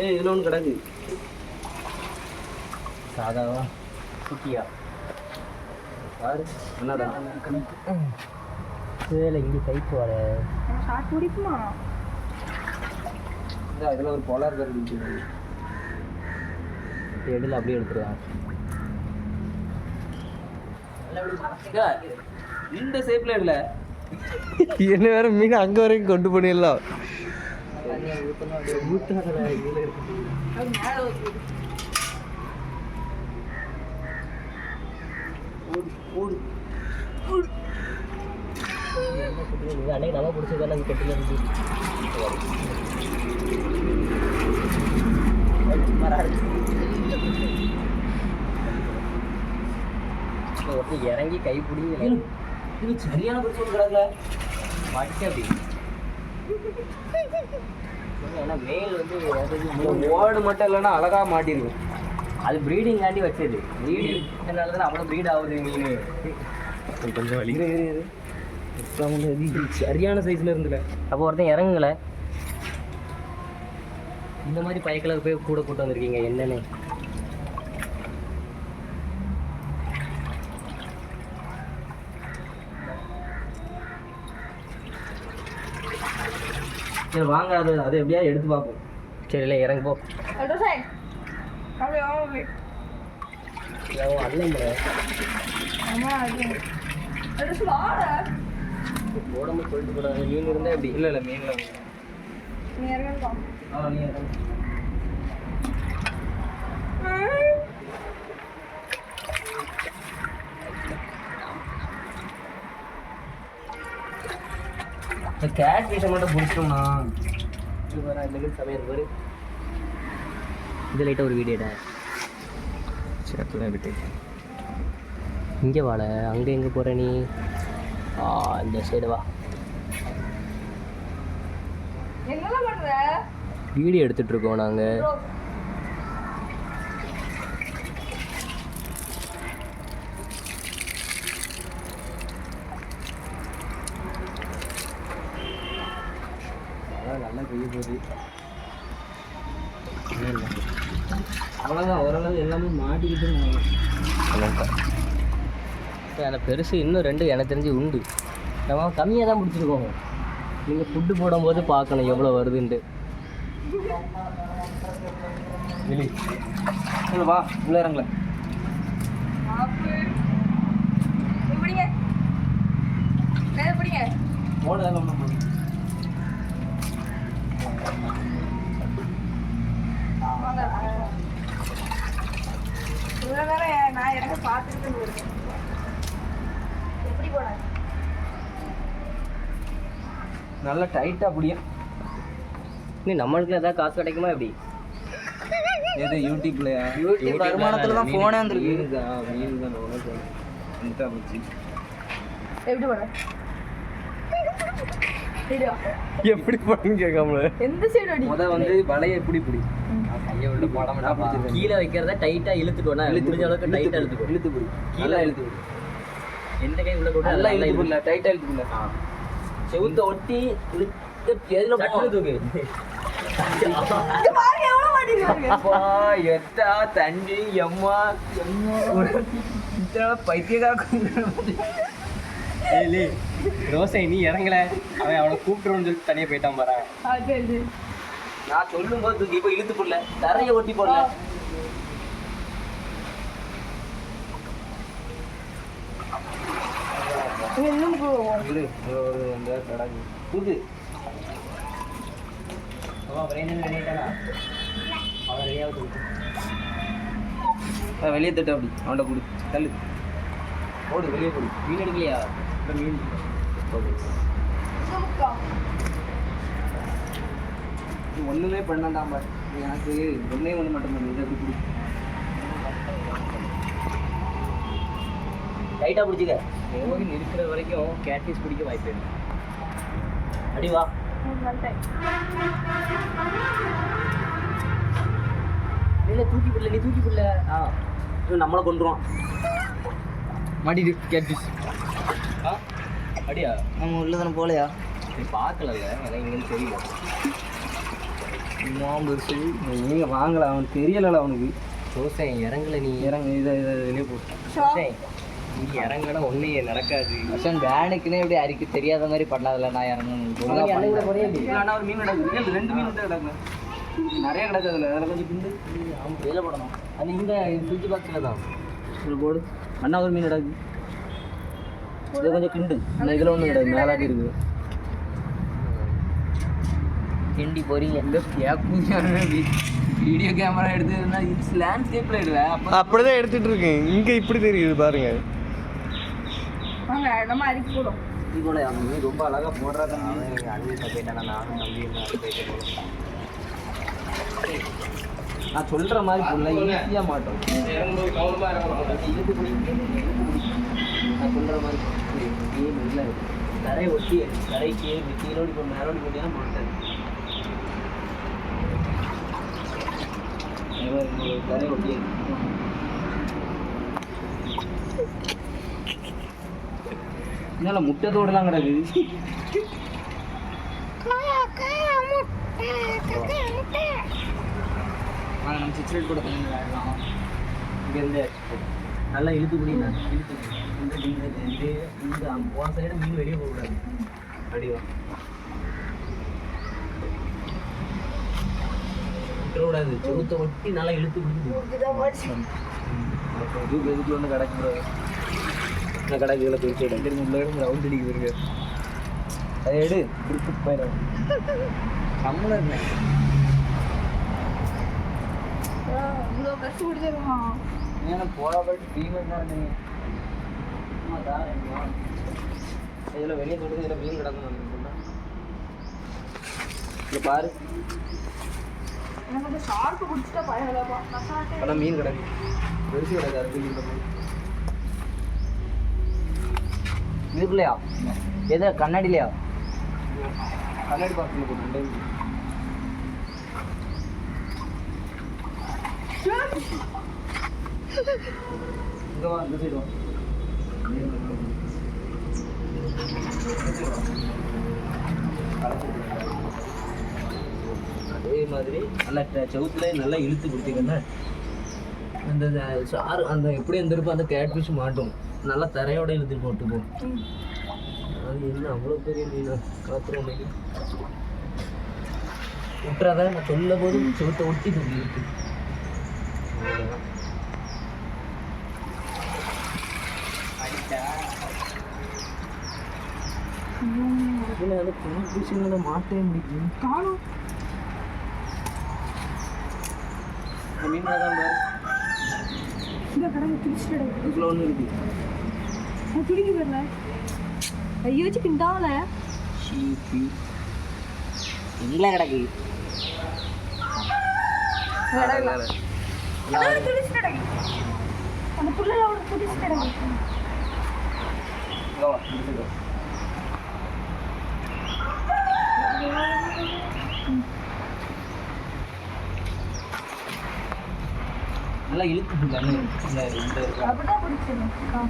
ஏய் இதில் ஒன்று கிடக்கு. சாதாவா குட்டியா. பாரு. என்னடா? வேலை இங்கே கைக்கு வர ஷார்ட் பிடிக்குமா இதில் ஒரு பொலார் இருக்குது எடுல அப்படியே எடுத்துருவான் இந்த ஷேப்பில் எடுல. என்ன வேற மீன் அங்க வரைக்கும் கொண்டு போனிடலாம் அன்னைக்கு நம்ம பிடிச்சதானே அது ஒருத்தி இறங்கி கை பிடி இது சரியான பிரச்சனை கிடக்குல மாட்டிக்க அப்படி. ஏன்னா மேல் வந்து ஓடு மட்டும் இல்லைன்னா அழகா மாட்டிருக்கும். அது ப்ரீடிங் காண்டி வச்சது. ப்ரீடிங் அதனால தான் அவ்வளோ ப்ரீட் ஆகுது மீன் கொஞ்சம் வலி. சரியான சைஸ்ல இருந்துல. அப்போ ஒருத்தன் இறங்குங்கள இந்த மாதிரி பயக்கலர் போய் கூட கூட்டு வந்திருக்கீங்க என்னன்னு? சரி வாங்க அது அது எப்படியா எடுத்து பார்ப்போம். சரி இல்லை இறங்கு போ. அண்ணன் அம்மா சொல்லிட்டு போறாங்க மீன் இருந்தா எப்படி? இல்ல இல்ல மீன்ல நீ ஆ நீ இறங்க. இந்த கேட் ஃபிஷை மட்டும் பிடிச்சோம்னா இது வர இந்த மீன் சமையல் பாரு. இது லைட்டாக ஒரு வீடியோடா சேர்த்துலாம் விட்டு. இங்கே வாழ அங்கே எங்கே போகிற நீ? ஆ இந்த சைடு வா. வீடியோ எடுத்துட்டு இருக்கோம் நாங்கள் ப்ரோ அதான் நல்லா பெய்ய போகுது. அவ்வளோதான் ஓரளவு எல்லாமே மாட்டிக்கிட்டு அந்த பெருசு இன்னும் ரெண்டு எனக்கு தெரிஞ்சு உண்டு. நம்ம கம்மியாக தான் பிடிச்சிருக்கோம். நீங்கள் ஃபுட்டு போடும்போது பார்க்கணும் எவ்வளோ வருதுன்ட்டு. வெளி. வா உள்ள இறங்கல. பிடிங்க பிடிங்க ஓட இவ்வளோ நேரம் நான் எப்படி நல்லா டைட்டாக பிடியும். நீ நம்மளுக்குள்ள ஏதாவது காசு கிடைக்குமா எப்படி? எது யூடியூப்லயா யூடியூப் வருமானத்துல தான் ஏ வந்திருக்கு. மீன் தான் மீன் தான் உனக்கு எப்படி சரியா எப்படி போறீங்க கேட்காமல? எந்த சைடு அடி? முத வந்து வலையை எப்படி பிடி. கையை விட்டு போட நான் பிடிச்சிருக்கேன். கீழே வைக்கிறத டைட்டாக இழுத்துக்கோண்ணா முடிஞ்ச அளவுக்கு டைட்டாக இழுத்துக்கோ இழுத்து பிடி. நல்லா இழுத்து பிடி. எந்த கை உள்ள போட்டு நல்லா இழுத்து பிடில டைட்டாக இழுத்து பிடில செவுத்த ஒட்டி இழுத்து எதுல சட்டுன்னு தூக்கு. தண்ணி எம்மா எம்மா. பைத்தியக்கார ரோசை நீ இறங்கல. அவன் அவனை கூப்பிட்டுருன்னு சொல்லிட்டு தனியாக போயிட்டான் பாரு. நான் சொல்லும் போது தூக்கி இப்ப இழுத்து போடல. தரைய ஒட்டி போடல. இன்னும் புது வெளியே தட்டு அப்படி. அவன்கிட்ட கொடு. தள்ளு. ஓடு வெளியே கொடு மீன் எடுக்கலையா? மீன் ஒண்ணுமே பண்ணாண்டாம் எனக்கு ஒண்ணே ஒண்ணு மட்டும் பண்ணு. இதை அப்படி கொடு? டைட்டாக பிடிச்சிக்க. மோகின் இருக்கிற வரைக்கும் கேட்ஃபிஷ் பிடிக்க வாய்ப்பு இருக்கு அடி வா. இல்லை தூக்கி பிடல நீ தூக்கி பிடல. ஆ. நம்மளை கொண்டுருவான் மாட்டிட்டு கேட்பிஸ் ஆ அடியா? நம்ம உள்ள தானே போகலையா நீ பார்க்கலல்ல எனக்கு இங்கேன்னு தெரியல. பெருசு. நீங்க வாங்கல அவனுக்கு தெரியல அவனுக்கு. தோசை இறங்கல நீ. இறங்க இதை இதை வெளியே போட்டு நீ இறங்கனா ஒன்றும் நடக்காது. அசன் வேனுக்குன்னே இப்படி அரிக்க தெரியாத மாதிரி பண்ணாதுல நான் இறங்கணும். கூட மீன் ரெண்டு மீன் நிறைய கிடக்குது அதில். கொஞ்சம் போடணும் அது இந்த ஃப்ரிட்ஜ் பாக்ஸில் தான். ஒரு போடு அண்ணா ஒரு மீன் கிடக்கு இது கொஞ்சம் கிண்டு இந்த இதில் ஒன்று கிடக்கு மேலாட்டி இருக்குது கிண்டி பொறிங்க இந்த வீடியோ கேமரா எடுத்ததுன்னா இது லேண்ட்ஸ்கேப்பில் எடுவேன் அப்போ அப்படிதான் எடுத்துட்டு இருக்கேன் இங்க இப்படி தெரியுது பாருங்க வாங்க நம்ம அரிக்கி போடும் இது மீன் ரொம்ப அழகாக போடுறாங்க அவன் அண்ணன் போயிட்டானா நானும் நம்பி போயிட்டு போகணும் நான் சொல்கிற மாதிரி புள்ள ஈஸியாக மாட்டோம். நான் சொல்கிற மாதிரி ஏன் இல்லை தரை ஒட்டி தரைக்கு கீழோடி போய் மேலோடி போட்டினா போட்டேன் தரை ஒட்டி. இதனால முட்டை தோடுலாம் வாங்க நம்ம சிக்ஸ் கூட தண்ணி விளையாடலாம் இங்கேருந்து நல்லா இழுத்து பிடி நான் இழுத்து. இந்த இந்த இந்த போன சைடு மீன் வெளியே போகக்கூடாது அடிவா. விட்டுறக்கூடாது செவுத்தை ஒட்டி நல்லா இழுத்து பிடிச்சி இது எதுக்கு ஒன்று கிடக்கு bro. இந்த கிடக்கு இதில் போயிட்டு திரும்ப உள்ள ரவுண்ட் அடிக்க போயிருக்க அதை எடு. திருப்பி போயிடும் நம்மளும் இவ்வளோ கஷ்டம் பிடிச்சிருமா ஏன்னா போகிற இதில் வெளியே தொட்டு இதில் மீன் கிடக்கணும் இங்கே பாரு எனக்கு வந்து ஷார்ப்பு குடிச்சிட்டா ஆனால் மீன் கிடக்கு பெருசு கிடக்கு அறுபது கிலோ மீன் இதுக்குள்ளையா எது கண்ணாடிலையா கண்ணாடி பாக்ஸில் போட்டு இங்கே வா இந்த சைடு வா. அதே மாதிரி நல்லா செவுத்துல நல்லா இழுத்து கொடுத்தீங்கன்னா அந்த த- சாறு அந்த எப்படி இருந்திருப்போம் அந்த கேட் மாட்டும். நல்லா தரையோட இழுத்து போட்டுக்கும் அது என்ன அவ்வளோ பெரிய மீன்? காத்துறோம் விட்டுறாத நான் சொல்ல போதும் செவுத்தை ஒட்டி தூக்கி இருக்கு ஃபிஷ்ஷுங்களை மாட்டவே முடியும் காணும். மீன் தான் இந்த கடை பிடிச்சிட்டு இதுக்குள்ள ஒன்று இருக்கு. அது பிடிக்க வரல ஐயோ கிண்டாவல எங்கே கிடக்கு? அந்த புள்ள அவனுக்கு பிடிச்சிட்டு இங்கே வா இந்த சைடு வா. நல்லா இழுத்து இந்த இந்த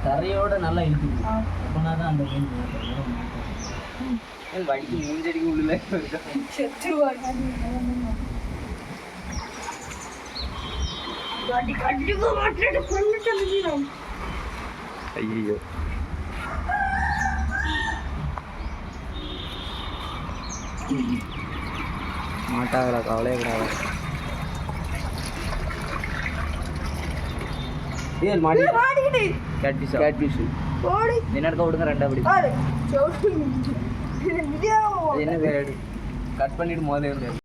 தரையோட நல்லா இழுத்து பிடிக்கும் அப்போனா தான் அந்த மீன் மாட்டும். வடிக்கு மூஞ்சடிக்கு உள்ள ஐயோ மாட்டாங்களா கவலையே கிடையாது என்ன ரெண்டா கட் பண்ணிட்டு முதல்ல இருந்து